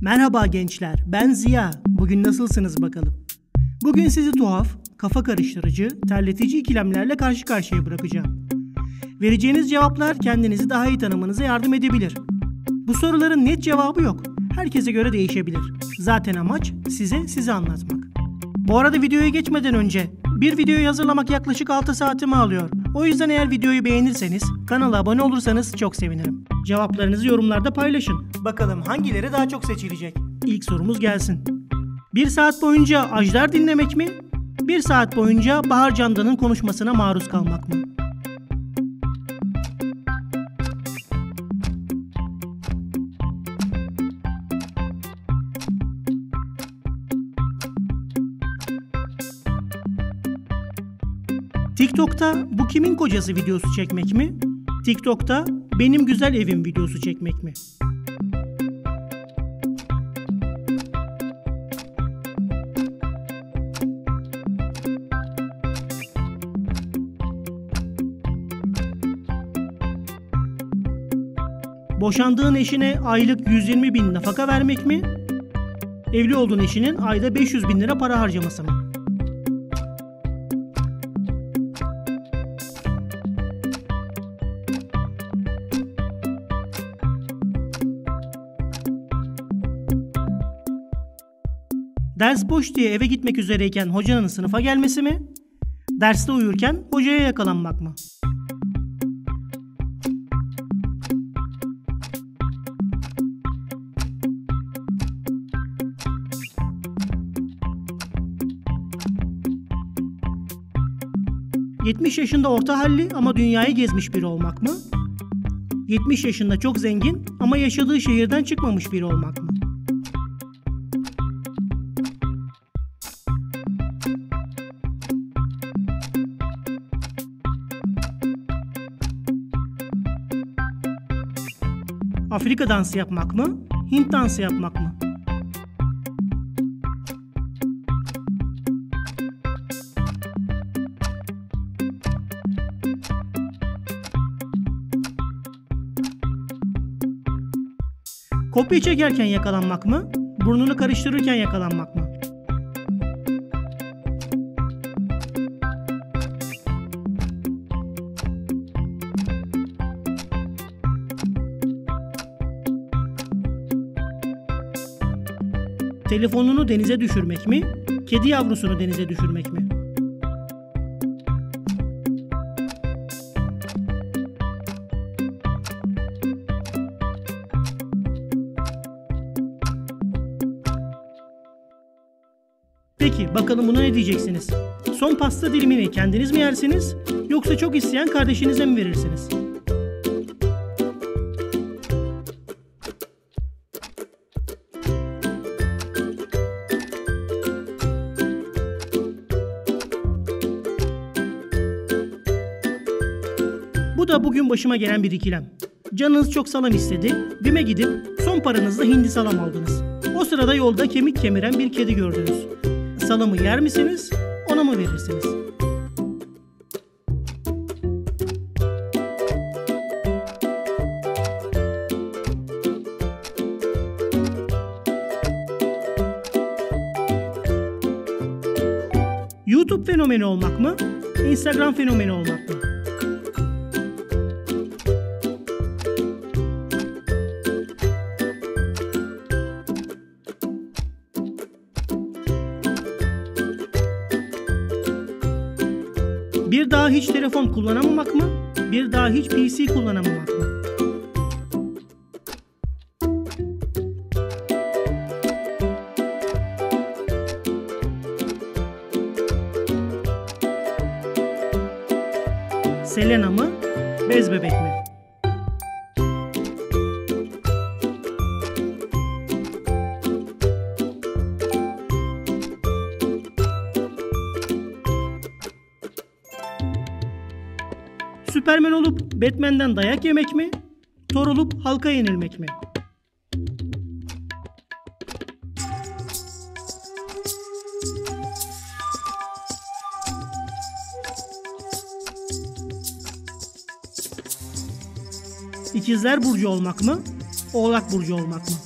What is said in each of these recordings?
Merhaba gençler, ben Ziya. Bugün nasılsınız bakalım? Bugün sizi tuhaf, kafa karıştırıcı, terletici ikilemlerle karşı karşıya bırakacağım. Vereceğiniz cevaplar kendinizi daha iyi tanımanıza yardım edebilir. Bu soruların net cevabı yok. Herkese göre değişebilir. Zaten amaç size sizi anlatmak. Bu arada videoya geçmeden önce bir videoyu hazırlamak yaklaşık 6 saatimi alıyor. O yüzden eğer videoyu beğenirseniz, kanala abone olursanız çok sevinirim. Cevaplarınızı yorumlarda paylaşın. Bakalım hangileri daha çok seçilecek? İlk sorumuz gelsin. Bir saat boyunca Ajdar dinlemek mi? Bir saat boyunca Bahar Candan'ın konuşmasına maruz kalmak mı? TikTok'ta bu kimin kocası videosu çekmek mi? TikTok'ta benim güzel evim videosu çekmek mi? Boşandığın eşine aylık 120 bin nafaka vermek mi? Evli olduğun eşinin ayda 500 bin lira para harcaması mı? Ders boş diye eve gitmek üzereyken hocanın sınıfa gelmesi mi? Derste uyurken hocaya yakalanmak mı? ...70 yaşında orta halli ama dünyayı gezmiş biri olmak mı? 70 yaşında çok zengin ama yaşadığı şehirden çıkmamış biri olmak mı? Afrika dansı yapmak mı? Hint dansı yapmak mı? Kopya çekerken yakalanmak mı? Burnunu karıştırırken yakalanmak mı? Telefonunu denize düşürmek mi? Kedi yavrusunu denize düşürmek mi? Peki bakalım buna ne diyeceksiniz? Son pasta dilimini kendiniz mi yersiniz yoksa çok isteyen kardeşinize mi verirsiniz? Bu da bugün başıma gelen bir ikilem. Canınız çok salam istedi. Bime gidip son paranızla hindi salam aldınız. O sırada yolda kemik kemiren bir kedi gördünüz. Salamı yer misiniz? Ona mı verirsiniz? YouTube fenomeni olmak mı? Instagram fenomeni olmak mı? Bir daha hiç telefon kullanamamak mı? Bir daha hiç PC kullanamamak mı? Selena mı? Bez bebek mi? Süpermen olup Batman'den dayak yemek mi? Thor olup halka yenilmek mi? İkizler Burcu olmak mı? Oğlak Burcu olmak mı?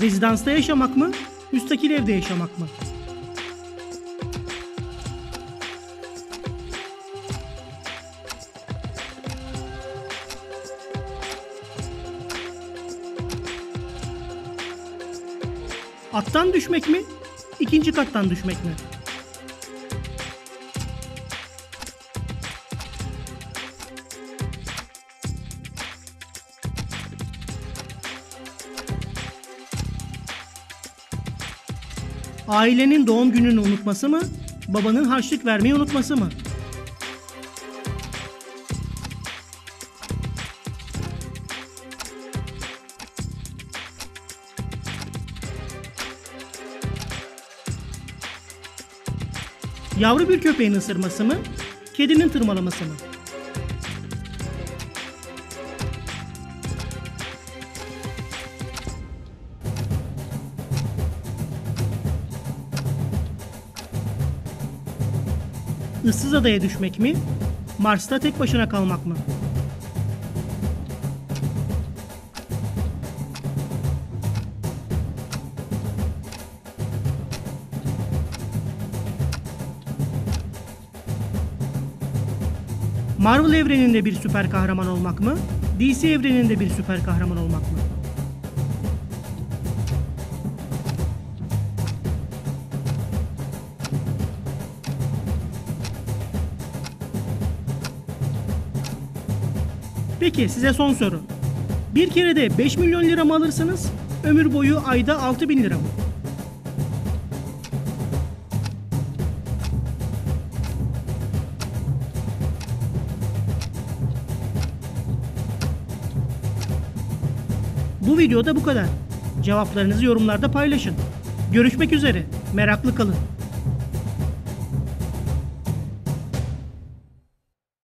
Rezidansta yaşamak mı? Müstakil evde yaşamak mı? Attan düşmek mi? İkinci kattan düşmek mi? Ailenin doğum gününü unutması mı? Babanın harçlık vermeyi unutması mı? Yavru bir köpeğin ısırması mı? Kedinin tırmalaması mı? Issız adaya düşmek mi? Mars'ta tek başına kalmak mı? Marvel evreninde bir süper kahraman olmak mı? DC evreninde bir süper kahraman olmak mı? Peki size son soru. Bir kerede 5 milyon lira mı alırsınız? Ömür boyu ayda 6 bin lira mı? Bu videoda bu kadar. Cevaplarınızı yorumlarda paylaşın. Görüşmek üzere. Meraklı kalın.